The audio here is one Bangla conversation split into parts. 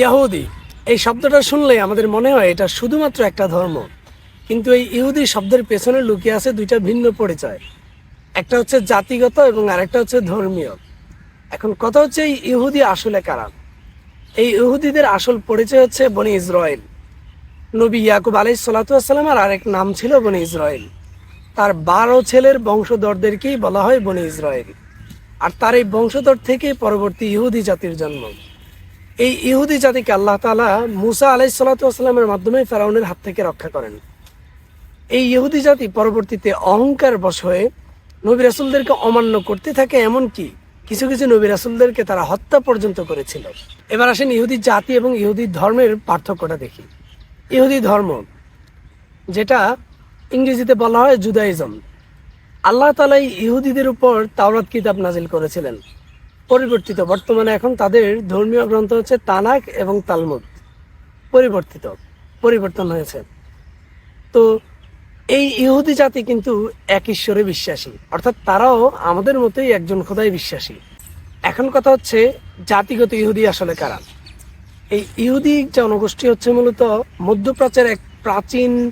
ইয়াহুদি, এই শব্দটা শুনলে আমাদের মনে হয় এটা শুধুমাত্র একটা ধর্ম। কিন্তু এই ইহুদি শব্দের পেছনে লুকিয়ে আছে দুইটা ভিন্ন পরিচয়। একটা হচ্ছে জাতিগত এবং আরেকটা হচ্ছে ধর্মীয়। এখন কথা হচ্ছে এই ইহুদি আসলে কারা? এই ইহুদিদের আসল পরিচয় হচ্ছে বনি ইসরায়েল। নবী ইয়াকুব আলাই সালাতাম আর আরেক নাম ছিল বনি ইসরায়েল। তার বারো ছেলের বংশধরদেরকেই বলা হয় বনি ইসরায়েল। আর তার এই বংশধর থেকে পরবর্তী ইহুদি জাতির জন্ম। এই ইহুদি জাতিকে আল্লাহ তালা মুসা আলাই সাল্লাতামের মাধ্যমে ফেরাউনের হাত থেকে রক্ষা করেন। এই ইহুদি জাতি পরবর্তীতে অহংকার বশ হয়ে নবী রাসুলদেরকে অমান্য করতে থাকে এমনকি কিছু কিছু নবী রাসুলদেরকে তারা হত্যা পর্যন্ত করেছিল। এবার আসেন ইহুদি জাতি এবং ইহুদি ধর্মের পার্থক্যটা দেখি। ইহুদি ধর্ম, যেটা ইংরেজিতে বলা হয় জুদাইজম। আল্লাহ তালাই ইহুদিদের উপর তাওরাত কিতাব নাজিল করেছিলেন। পরিবর্তিত। বর্তমানে এখন তাদের ধর্মীয় গ্রন্থ হচ্ছে তানাক এবং তালমুদ। পরিবর্তিত, পরিবর্তন হয়েছে। তো এই ইহুদি জাতি কিন্তু এক ঈশ্বরে বিশ্বাসী। অর্থাৎ তারাও আমাদের মতোই একজন খোদাই বিশ্বাসী। এখন কথা হচ্ছে জাতিগত ইহুদি আসলে কারা? এই ইহুদি জনগোষ্ঠী হচ্ছে মূলত মধ্যপ্রাচ্যের এক প্রাচীন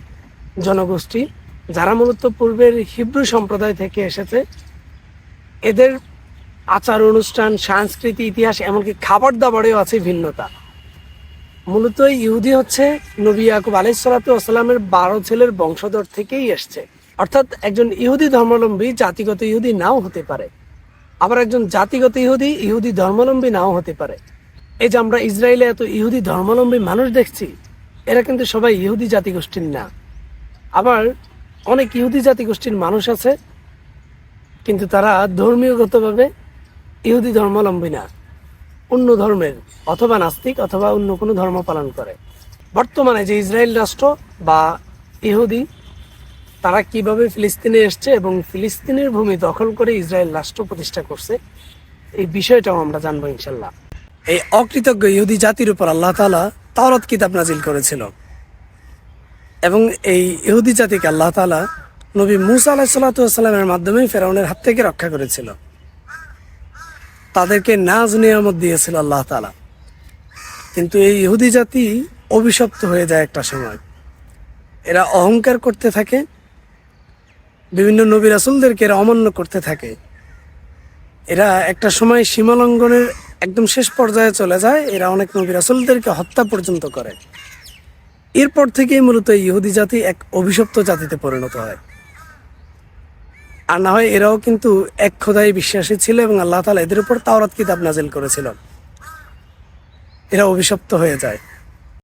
জনগোষ্ঠী, যারা মূলত পূর্বের হিব্রু সম্প্রদায় থেকে এসেছে। এদের আচার অনুষ্ঠান সংস্কৃতি ইতিহাস, এমনকি খাবার দাবারেও আছে ভিন্নতা। মূলত ইহুদি হচ্ছে নবী ইয়াকুব আলাইসালামের বারো ছেলের বংশধর থেকেই এসছে। অর্থাৎ একজন ইহুদি ধর্মাবলম্বী জাতিগত ইহুদি নাও হতে পারে। আবার একজন জাতিগত ইহুদি ইহুদি ধর্মাবলম্বী নাও হতে পারে। এই যে আমরা ইসরায়েলে এত ইহুদি ধর্মাবলম্বী মানুষ দেখছি, এরা কিন্তু সবাই ইহুদি জাতিগোষ্ঠীর না। আবার অনেক ইহুদি জাতিগোষ্ঠীর মানুষ আছে, কিন্তু তারা ধর্মীয়গতভাবে ইহুদি ধর্মাবলম্বী না। অন্য ধর্মের, অথবা নাস্তিক, অথবা অন্য কোনো ধর্ম পালন করে। বর্তমানে যে ইসরায়েল রাষ্ট্র বা ইহুদি, তারা কীভাবে ফিলিস্তিনে এসছে এবং ফিলিস্তিনের ভূমি দখল করে ইসরায়েল রাষ্ট্র প্রতিষ্ঠা করছে, এই বিষয়টাও আমরা জানব ইনশাল্লাহ। এই অকৃতজ্ঞ ইহুদি জাতির উপর আল্লাহ তাআলা তাওরাত কিতাব নাজিল করেছিল। এবং এই ইহুদি জাতিকে আল্লাহ তাআলা নবী মুসা আলাহ সাল্লামের মাধ্যমে ফেরাউনের হাত থেকে রক্ষা করেছিল। তাদেরকে নাজ নিয়ামত দিয়েছিল আল্লাহ তালা কিন্তু এই ইহুদি জাতি অভিশপ্ত হয়ে যায় একটা সময়। এরা অহংকার করতে থাকে, বিভিন্ন নবী রাসুলদেরকে এরা অমান্য করতে থাকে। এরা একটা সময় সীমালঙ্ঘনের একদম শেষ পর্যায়ে চলে যায়, এরা অনেক নবী রাসুলদেরকে হত্যা পর্যন্ত করে। এরপর থেকেই মূলত ইহুদি জাতি এক অভিশপ্ত জাতিতে পরিণত হয়। আর না হয় এরাও কিন্তু এক খোদাই বিশ্বাসী ছিল এবং আল্লাহ তালা এদের উপর তাওরাত কিতাব নাজিল করেছিল। এরা অভিশপ্ত হয়ে যায়।